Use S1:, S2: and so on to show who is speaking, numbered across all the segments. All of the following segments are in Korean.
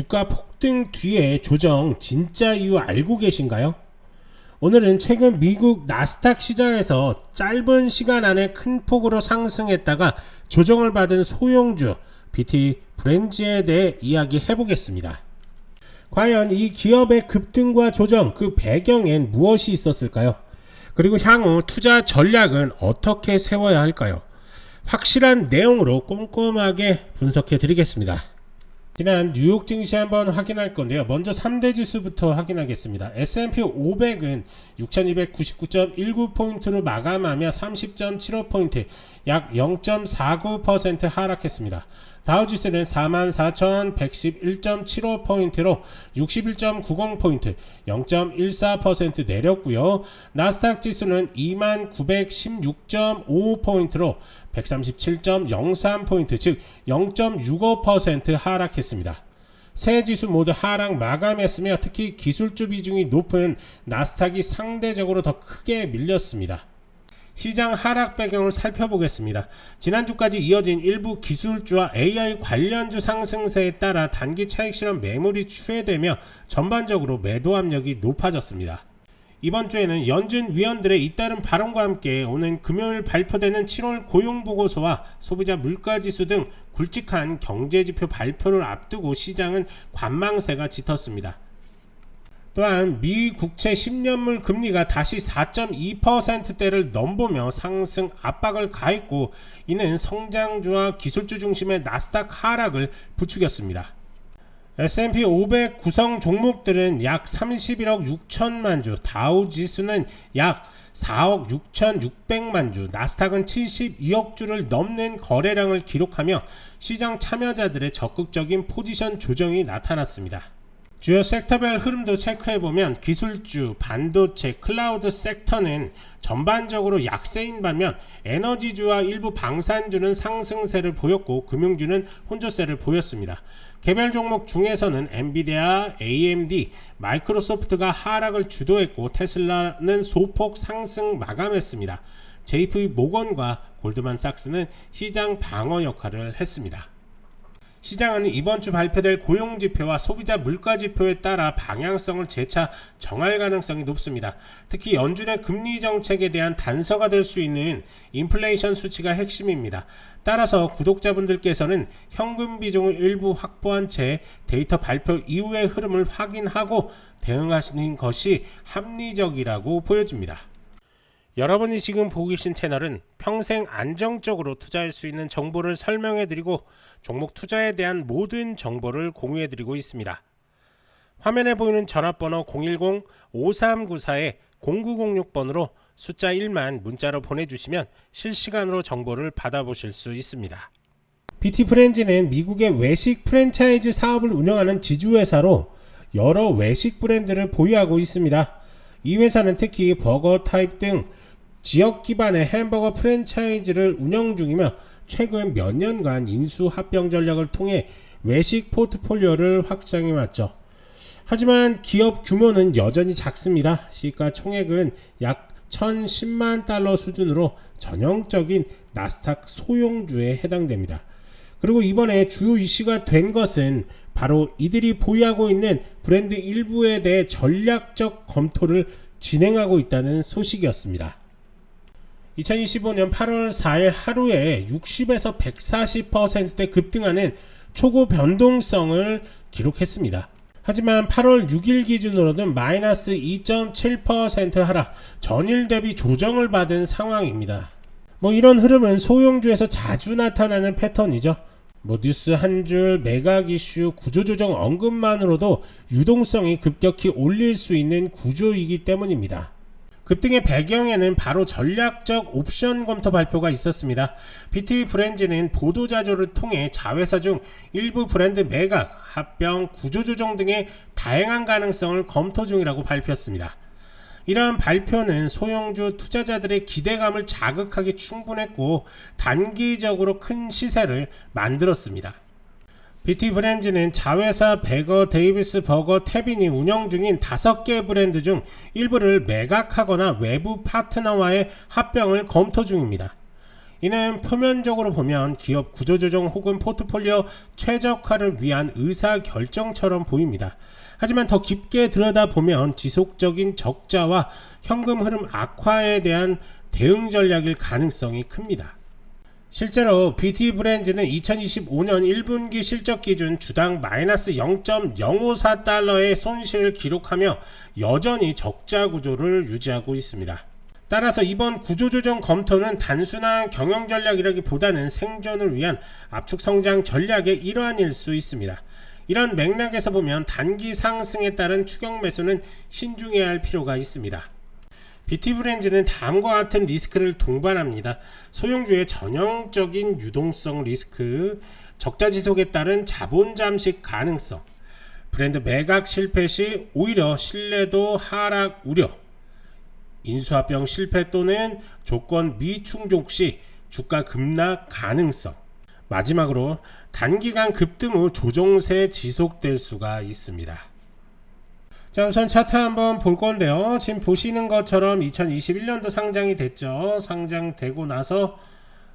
S1: 주가 폭등 뒤에 조정 진짜 이유 알고 계신가요? 오늘은 최근 미국 나스닥 시장에서 짧은 시간 안에 큰 폭으로 상승했다가 조정을 받은 소형주 BT 브랜즈에 대해 이야기해 보겠습니다. 과연 이 기업의 급등과 조정 그 배경엔 무엇이 있었을까요? 그리고 향후 투자 전략은 어떻게 세워야 할까요? 확실한 내용으로 꼼꼼하게 분석해 드리겠습니다. 지난 뉴욕 증시 한번 확인할 건데요. 먼저 3대 지수부터 확인하겠습니다. S&P 500은 6299.19포인트로 마감하며 30.75포인트, 약 0.49% 하락했습니다. 다우지수는 44,111.75포인트로 61.90포인트, 0.14% 내렸고요. 나스닥 지수는 2916.55포인트로 137.03포인트, 즉 0.65% 하락했습니다. 세 지수 모두 하락 마감했으며 특히 기술주 비중이 높은 나스닥이 상대적으로 더 크게 밀렸습니다. 시장 하락 배경을 살펴보겠습니다. 지난주까지 이어진 일부 기술주와 AI 관련주 상승세에 따라 단기 차익 실현 매물이 출회되며 전반적으로 매도 압력이 높아졌습니다. 이번 주에는 연준 위원들의 잇따른 발언과 함께 오는 금요일 발표되는 7월 고용 보고서와 소비자 물가 지수 등 굵직한 경제 지표 발표를 앞두고 시장은 관망세가 짙었습니다. 또한 미 국채 10년물 금리가 다시 4.2%대를 넘보며 상승 압박을 가했고 이는 성장주와 기술주 중심의 나스닥 하락을 부추겼습니다. S&P 500 구성 종목들은 약 31억 6천만 주, 다우 지수는 약 4억 6,600만 주, 나스닥은 72억 주를 넘는 거래량을 기록하며 시장 참여자들의 적극적인 포지션 조정이 나타났습니다. 주요 섹터별 흐름도 체크해보면 기술주, 반도체, 클라우드 섹터는 전반적으로 약세인 반면 에너지주와 일부 방산주는 상승세를 보였고 금융주는 혼조세를 보였습니다. 개별 종목 중에서는 엔비디아, AMD, 마이크로소프트가 하락을 주도했고 테슬라는 소폭 상승 마감했습니다. JP 모건과 골드만삭스는 시장 방어 역할을 했습니다. 시장은 이번 주 발표될 고용 지표와 소비자 물가 지표에 따라 방향성을 재차 정할 가능성이 높습니다. 특히 연준의 금리 정책에 대한 단서가 될 수 있는 인플레이션 수치가 핵심입니다. 따라서 구독자분들께서는 현금 비중을 일부 확보한 채 데이터 발표 이후의 흐름을 확인하고 대응하시는 것이 합리적이라고 보여집니다. 여러분이 지금 보고 계신 채널은 평생 안정적으로 투자할 수 있는 정보를 설명해 드리고 종목 투자에 대한 모든 정보를 공유해 드리고 있습니다. 화면에 보이는 전화번호 010-5394-0906번으로 숫자 1만 문자로 보내주시면 실시간으로 정보를 받아보실 수 있습니다. BT 프렌즈는 미국의 외식 프랜차이즈 사업을 운영하는 지주회사로 여러 외식 브랜드를 보유하고 있습니다. 이 회사는 특히 버거 타입 등 지역 기반의 햄버거 프랜차이즈를 운영 중이며 최근 몇 년간 인수 합병 전략을 통해 외식 포트폴리오를 확장해 왔죠. 하지만 기업 규모는 여전히 작습니다. 시가 총액은 약 1010만 달러 수준으로 전형적인 나스닥 소형주에 해당됩니다. 그리고 이번에 주요 이슈가 된 것은 바로 이들이 보유하고 있는 브랜드 일부에 대해 전략적 검토를 진행하고 있다는 소식이었습니다. 2025년 8월 4일 하루에 60에서 140%대 급등하는 초고 변동성을 기록했습니다. 하지만 8월 6일 기준으로는 마이너스 2.7% 하락, 전일 대비 조정을 받은 상황입니다. 뭐 이런 흐름은 소형주에서 자주 나타나는 패턴이죠. 뭐 뉴스 한 줄, 매각 이슈, 구조조정 언급만으로도 유동성이 급격히 올릴 수 있는 구조이기 때문입니다. 급등의 배경에는 바로 전략적 옵션 검토 발표가 있었습니다. BT 브랜즈는 보도 자료를 통해 자회사 중 일부 브랜드 매각, 합병, 구조조정 등의 다양한 가능성을 검토 중이라고 발표했습니다. 이러한 발표는 소형주 투자자들의 기대감을 자극하기 충분했고 단기적으로 큰 시세를 만들었습니다. BT 브랜즈는 자회사 베거 데이비스 버거 태빈이 운영 중인 5개 브랜드 중 일부를 매각하거나 외부 파트너와의 합병을 검토 중입니다. 이는 표면적으로 보면 기업 구조조정 혹은 포트폴리오 최적화를 위한 의사결정처럼 보입니다. 하지만 더 깊게 들여다보면 지속적인 적자와 현금 흐름 악화에 대한 대응 전략일 가능성이 큽니다. 실제로 BT 브랜드는 2025년 1분기 실적 기준 주당 마이너스 0.054달러의 손실을 기록하며 여전히 적자 구조를 유지하고 있습니다. 따라서 이번 구조조정 검토는 단순한 경영 전략이라기보다는 생존을 위한 압축 성장 전략의 일환일 수 있습니다. 이런 맥락에서 보면 단기 상승에 따른 추격 매수는 신중해야 할 필요가 있습니다. BT 브랜드는 다음과 같은 리스크를 동반합니다. 소형주의 전형적인 유동성 리스크, 적자 지속에 따른 자본 잠식 가능성, 브랜드 매각 실패 시 오히려 신뢰도 하락 우려, 인수합병 실패 또는 조건 미충족 시 주가 급락 가능성, 마지막으로 단기간 급등 후 조정세 지속될 수가 있습니다. 자 우선 차트 한번 볼 건데요. 지금 보시는 것처럼 2021년도 상장이 됐죠. 상장되고 나서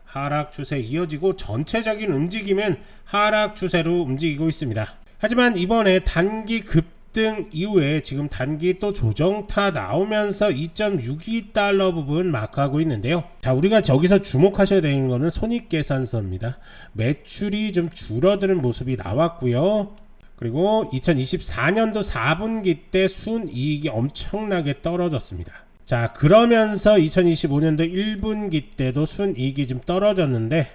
S1: 하락 추세 이어지고 전체적인 움직임은 하락 추세로 움직이고 있습니다. 하지만 이번에 단기 급 등 이후에 지금 단기 또 조정타 나오면서 2.62달러 부분 마크하고 있는데요. 자, 우리가 저기서 주목하셔야 되는 거는 손익계산서입니다. 매출이 좀 줄어드는 모습이 나왔고요. 그리고 2024년도 4분기 때 순이익이 엄청나게 떨어졌습니다. 자, 그러면서 2025년도 1분기 때도 순이익이 좀 떨어졌는데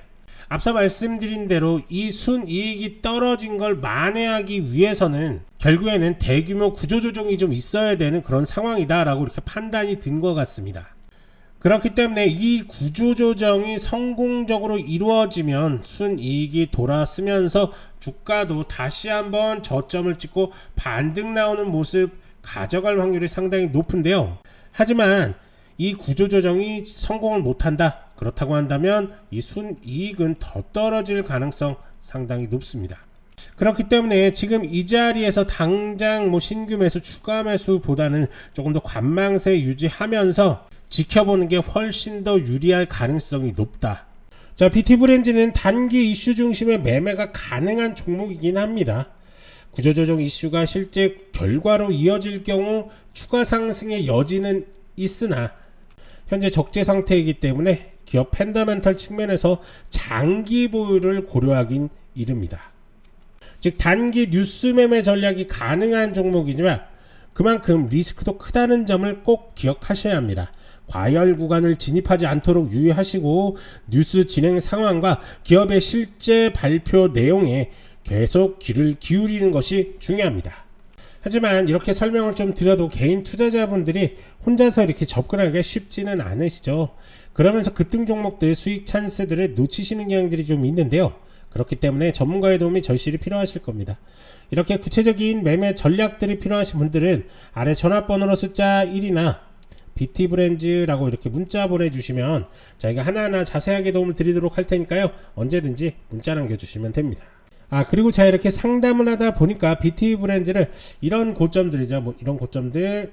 S1: 앞서 말씀드린 대로 이 순이익이 떨어진 걸 만회하기 위해서는 결국에는 대규모 구조조정이 좀 있어야 되는 그런 상황이다라고 이렇게 판단이 든 것 같습니다. 그렇기 때문에 이 구조조정이 성공적으로 이루어지면 순이익이 돌아서면서 주가도 다시 한번 저점을 찍고 반등 나오는 모습 가져갈 확률이 상당히 높은데요. 하지만 이 구조조정이 성공을 못한다. 그렇다고 한다면 이 순이익은 더 떨어질 가능성 상당히 높습니다. 그렇기 때문에 지금 이 자리에서 당장 뭐 신규 매수 추가 매수보다는 조금 더 관망세 유지하면서 지켜보는 게 훨씬 더 유리할 가능성이 높다. 자, BT 브랜드는 단기 이슈 중심의 매매가 가능한 종목이긴 합니다. 구조조정 이슈가 실제 결과로 이어질 경우 추가 상승의 여지는 있으나 현재 적재 상태이기 때문에 기업 팬더멘탈 측면에서 장기 보유를 고려하긴 이릅니다. 즉 단기 뉴스 매매 전략이 가능한 종목이지만 그만큼 리스크도 크다는 점을 꼭 기억하셔야 합니다. 과열 구간을 진입하지 않도록 유의하시고 뉴스 진행 상황과 기업의 실제 발표 내용에 계속 귀를 기울이는 것이 중요합니다. 하지만 이렇게 설명을 좀 드려도 개인 투자자분들이 혼자서 이렇게 접근하기가 쉽지는 않으시죠. 그러면서 급등 종목들 수익 찬스들을 놓치시는 경향들이 좀 있는데요. 그렇기 때문에 전문가의 도움이 절실히 필요하실 겁니다. 이렇게 구체적인 매매 전략들이 필요하신 분들은 아래 전화번호로 숫자 1이나 BT 브랜즈라고 이렇게 문자 보내주시면 저희가 하나하나 자세하게 도움을 드리도록 할 테니까요. 언제든지 문자 남겨주시면 됩니다. 아 그리고 제가 이렇게 상담을 하다 보니까 BT 브랜즈를 이런 고점들이죠. 뭐 이런 고점들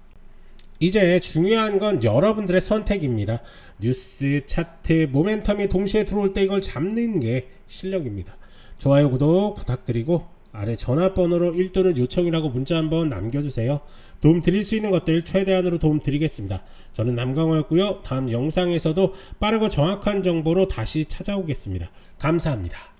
S1: 이제 중요한 건 여러분들의 선택입니다. 뉴스, 차트, 모멘텀이 동시에 들어올 때 이걸 잡는 게 실력입니다. 좋아요, 구독 부탁드리고 아래 전화번호로 1도는 요청이라고 문자 한번 남겨주세요. 도움 드릴 수 있는 것들 최대한으로 도움 드리겠습니다. 저는 남강호였고요. 다음 영상에서도 빠르고 정확한 정보로 다시 찾아오겠습니다. 감사합니다.